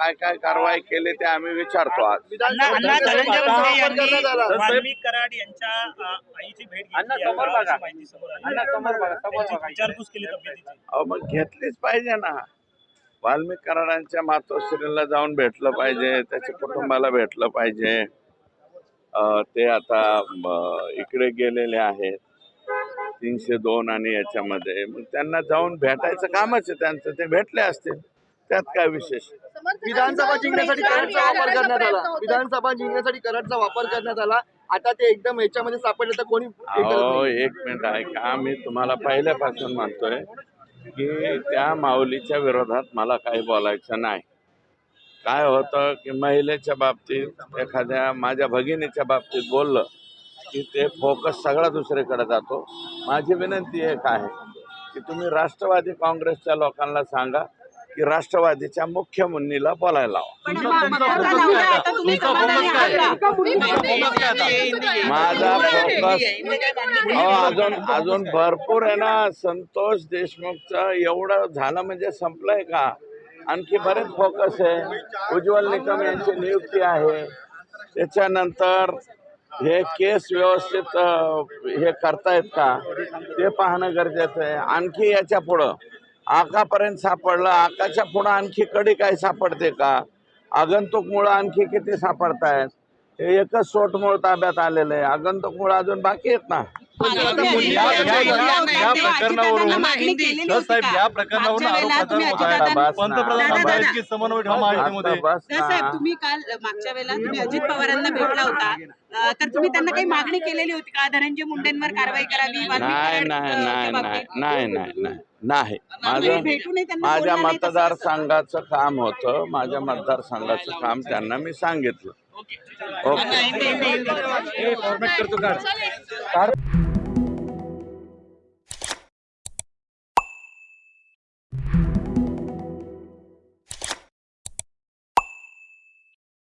काय काय कारवाई केली ते आम्ही विचारतो आज अण्णा अण्णा धनंजय मुंडे यांनी करण्यात आला. वाल्मिक कराड यांच्या अ, आईची भेट घेतली अण्णा, आहे. समोर बघा. अशी माहिती समोर आली. अण्णा, समोर बघा, समोर त्यांची बघा. विचारपूस केली तब्येतीची अहो मग घेतलीच पाहिजे ना वाल्मिक कराडांच्या मातोश्रीला जाऊन भेटलं पाहिजे त्याच्या कुटुंबाला भेटलं पाहिजे अं, ते आता म, इकडे गेलेले आहेत तीनशे दोन आणि याच्यामध्ये मग त्यांना जाऊन भेटायचं कामच आहे त्यांचं ते भेटले असतील त्यात काय विशेष विधानसभा जिंकण्यासाठी करंटचा वापर करण्यात आला. विधानसभा जिंकण्यासाठी करंटचा वापर करण्यात आला. आता ते एकदम याच्यामध्ये सापडले तर कोणी हे. एक मिनिट ऐका मी तुम्हाला पहिल्यापासून म्हणतोय की त्या माऊलीच्या विरोधात मला काही बोलायचं नाही. काय होतं की महिलेच्या बाबतीत एखाद्या माझ्या भगिनीच्या बाबतीत बोललं की ते फोकस सगळा दुसरीकडे जातो. माझी विनंती एक आहे की तुम्ही राष्ट्रवादी काँग्रेसच्या लोकांना सांगा की राष्ट्रवादीच्या मुख्य मुन्नीला बोलायला लावा. माझा फोकस अहो अजून अजून भरपूर आहे ना संतोष देशमुखचं एवढं झालं म्हणजे संपलंय का? आणखी बरेच फोकस आहे. उज्ज्वल निकम यांची नियुक्ती आहे. त्याच्यानंतर हे केस व्यवस्थित हे करतायत का? ते पाहणं गरजेचं आहे. आणखी याच्या पुढं. आकापर्यंत सापडलं. आकाच्या पुढं आणखी कडी काय सापडते का? आगंतुक मुळं आणखी किती सापडतायत? हे एकच सोटमूळ ताब्यात आलेलं आहे. आगंतुक मुळं अजून बाकी आहेत ना? पंतप्रधान समन्वय साहेब. तुम्ही काल मागच्या वेळेला तुम्ही अजित पवारांना भेटला होता. तर तुम्ही त्यांना काही मागणी केलेली होती का? धनंजय मुंडेंवर कारवाई करावी नाही नाही नाही नाही? नाही माझं माझ्या मतदारसंघाचं काम होतं. माझ्या मतदारसंघाचं काम त्यांना मी सांगितलं. ओके.